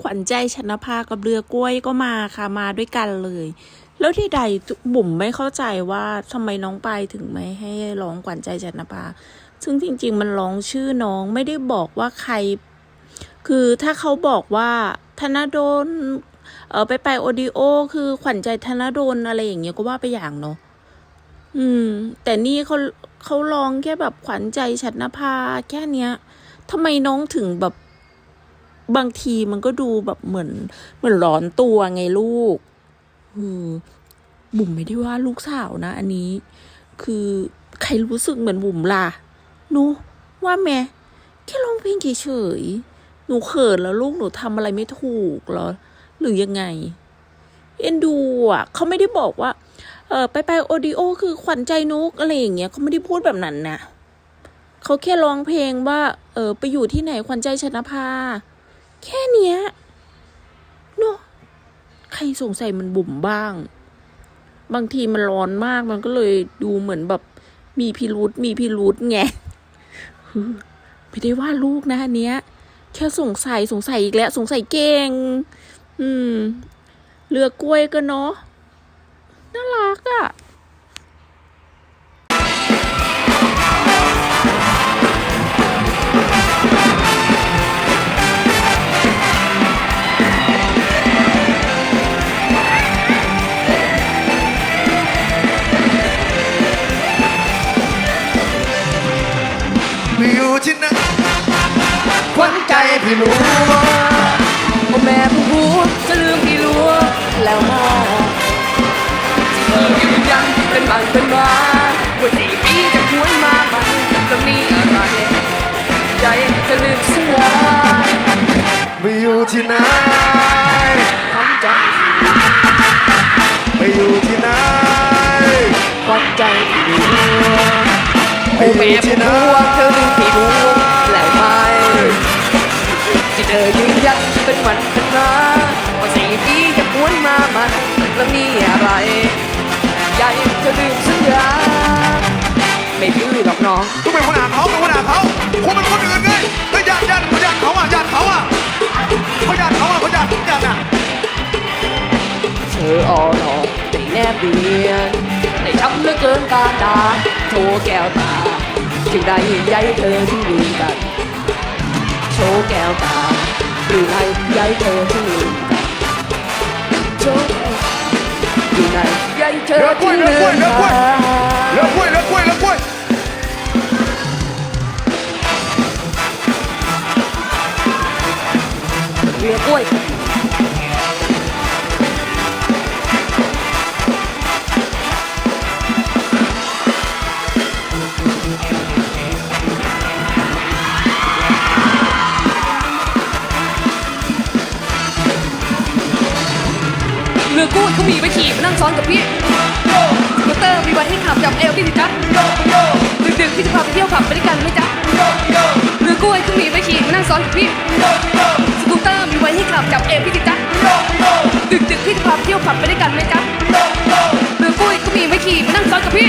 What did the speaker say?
ขวัญใจชนภากับเรือกล้วยก็มาค่ะมาด้วยกันเลย แล้วที่ใดบุ๋มไม่เข้าใจว่าทำไมน้องปายถึงไม่ให้ร้องขวัญใจชนภาซึ่งจริง ๆ มันร้องชื่อน้องไม่ได้บอกว่าใคร คือถ้าเขาบอกว่าธนดลเออไปไปโอดิโอ คือขวัญใจธนดลอะไรอย่างเงี้ยก็ว่าไปอย่างเนาะอืม แต่นี่เขาเขาร้องแค่แบบขวัญใจฉันนภาแค่เนี้ยทำไมน้องถึงแบบ บางทีมันก็ดูแบบเหมือน เหมือนร้อนตัวไงลูกเออบุ๋มไม่ได้ว่าลูกสาวนะ อันนี้ คือใครรู้สึกเหมือนบุ๋มล่ะหนูว่าแม่แค่ร้องเพลงเฉยๆหนูเขินแล้วลูกหนูทำอะไรไม่ถูกหรอหรือยังไง เอ็นดูอะเขาไม่ได้บอกว่า เออไปไปโอดิโอ คือขวัญใจนุกอะไรอย่างเงี้ยเขาไม่ได้พูดแบบนั้นนะเขาแค่ร้องเพลงว่า เออไปอยู่ที่ไหนขวัญใจชนะภา แค่เนี้ยเนาะใครสงสัยมันบุ๋มบ้าง บางทีมันร้อนมากมันก็เลยดูเหมือนแบบ มีพิรุษมีพิรุษไงไม่ได้ว่าลูกนะอันเนี้ย แค่สงสัยสงสัยอีกแล้ว สงสัยเก่ง อืมเรือกล้วยก็เนาะน่ารักอะ่ะ อยู่ที่ไหนขวัญใจพี่หนูพ่อแม่ผู้พูดจะลืมพี่ลัวแล้วมอเธอยืนยันเป็นบังเป็นมาว่าสี่ปีจะควรมาบันจะมีอะไร ใจจะลืมเสียมีอยู่ที่ไหนขวัญใจไปอยู่ที่ไหนขวัญใจพี่หนูไปพ่ออแม่ยู่ที่ผู้ไหนพูเธ ธอยืนยันเป็นวันเป็นมาว่าสี่ปีจะควรมามันแล้วมีอะไรใจจะลืมสัญญาไม่ดื้อหรอกน้องกูเป็นคนอ่านเขาเป็นคนอ่านเขาคุณเป็นคนอื่นไงเฮ้ยญาติญาติญาติเขาอะญาติเขาอะเขาญาติเขาอะเขาญาติญาติอะเธออ่อนหอมในแนบเบียนในช้ำเหลือเกินการด่าโชว์แก้วตาจึงได้ยินใยเธอที่ลืมกัน โชว์แก้วตาหรือในใยเธอที่ลืมกันโชว์อยู่ในใยเธอที่ลืมกัน เรือกู้เขามีไปขี่มานั่งซ้อนกับพี่สกูตเตอร์มีไว้ให้ขับจับเอลพี่สิจ๊ะดึกๆพี่จะพาไปเที่ยวผับไปด้วยกันไหมจ๊ะเรือกล้วยเขามีไปขี่มานั่งซ้อนกับพี่สกูตเตอร์มีไว้ให้ขับจับเอลพี่สิจ๊ะดึกๆพี่จะพาไปเที่ยวผับไปด้วยกันไหมจ๊ะเรือกล้วยเขามีไว้ขี่มานั่งซ้อนกับพี่